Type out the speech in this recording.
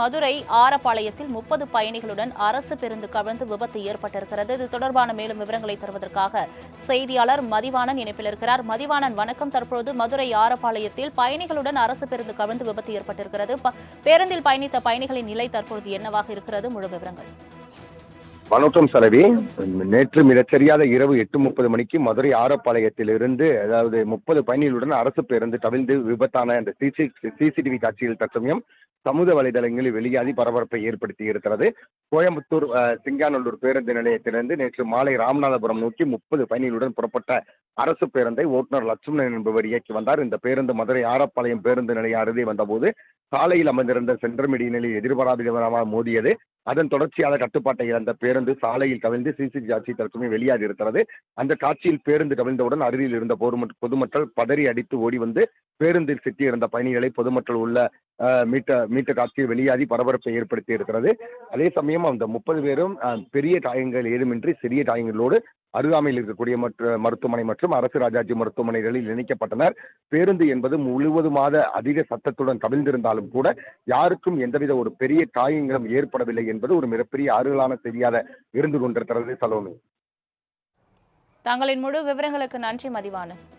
மதுரை ஆரப்பாளையத்தில் முப்பது பயணிகளுடன் அரசு பேருந்து கவிழ்ந்து விபத்து ஏற்பட்டிருக்கிறது. இது தொடர்பான மேலும் விவரங்களை தருவதற்காக செய்தியாளர் மதிவாணன் இணைப்பில் இருக்கிறார். மதிவாணன் வணக்கம். தற்போது மதுரை ஆரப்பாளையத்தில் பயணிகளுடன் அரசு பேருந்து கவிழ்ந்து விபத்து ஏற்பட்டிருக்கிறது. பேருந்தில் பயணித்த பயணிகளின் நிலை தற்பொழுது என்னவாக இருக்கிறது? முழு விவரங்கள். வணக்கம் சரவி. நேற்று மிகச்சரியாத இரவு எட்டு முப்பது மணிக்கு மதுரை ஆரப்பாளையத்திலிருந்து அதாவது முப்பது பயணிகளுடன் அரசு பேருந்து கவிழ்ந்து விபத்தான அந்த சிசி சிசிடிவி காட்சியில் தற்சமயம் சமூக வலைதளங்களில் வெளியாகி பரபரப்பை ஏற்படுத்தி இருக்கிறது. கோயம்புத்தூர் சிங்காநல்லூர் பேருந்து நிலையத்திலிருந்து நேற்று மாலை ராமநாதபுரம் நோக்கி முப்பது பயணிகளுடன் புறப்பட்ட அரசு பேருந்தை ஓட்டுநர் லட்சுமணன் என்பவர் இயக்கி வந்தார். இந்த பேருந்து மதுரை ஆரப்பாளையம் பேருந்து நிலையம் அருகே வந்தபோது சாலையில் அமர்ந்திருந்த சென்ட்ரல் நிலையில் எதிர்பாராத விதமாக மோதியது. அதன் தொடர்ச்சியாக கட்டுப்பாட்டை இழந்த பேருந்து சாலையில் கவிழ்ந்து சிசிடிவி காட்சி தற்சமே வெளியாகி இருக்கிறது. அந்த காட்சியில் பேருந்து கவிழ்ந்தவுடன் அருகில் இருந்த பொதுமக்கள் பதறி அடித்து ஓடி வந்து பேருந்தில் சிக்கியிருந்த பயணிகளை பொதுமக்கள் உள்ள மீட்ட மீட்ட காட்சியை வெளியாகி பரபரப்பை ஏற்படுத்தி இருக்கிறது. அதே சமயம் அந்த முப்பது பேரும் பெரிய காயங்கள் ஏதுமின்றி சிறிய காயங்களோடு அருகாமையில் இருக்கக்கூடிய மற்ற மருத்துவமனை மற்றும் அரசு ராஜாஜி மருத்துவமனைகளில் இணைக்கப்பட்டனர். பேருந்து என்பது முழுவதுமாக அதிக சத்தத்துடன் கவிழ்ந்திருந்தாலும் கூட யாருக்கும் எந்தவித ஒரு பெரிய காயங்களும் ஏற்படவில்லை என்பது ஒரு மிகப்பெரிய ஆறுதலான செய்தியாக இருந்து கொண்டிருக்கிறது சலோமி தங்களின் முழு விவரங்களுக்கு நன்றி மதிவான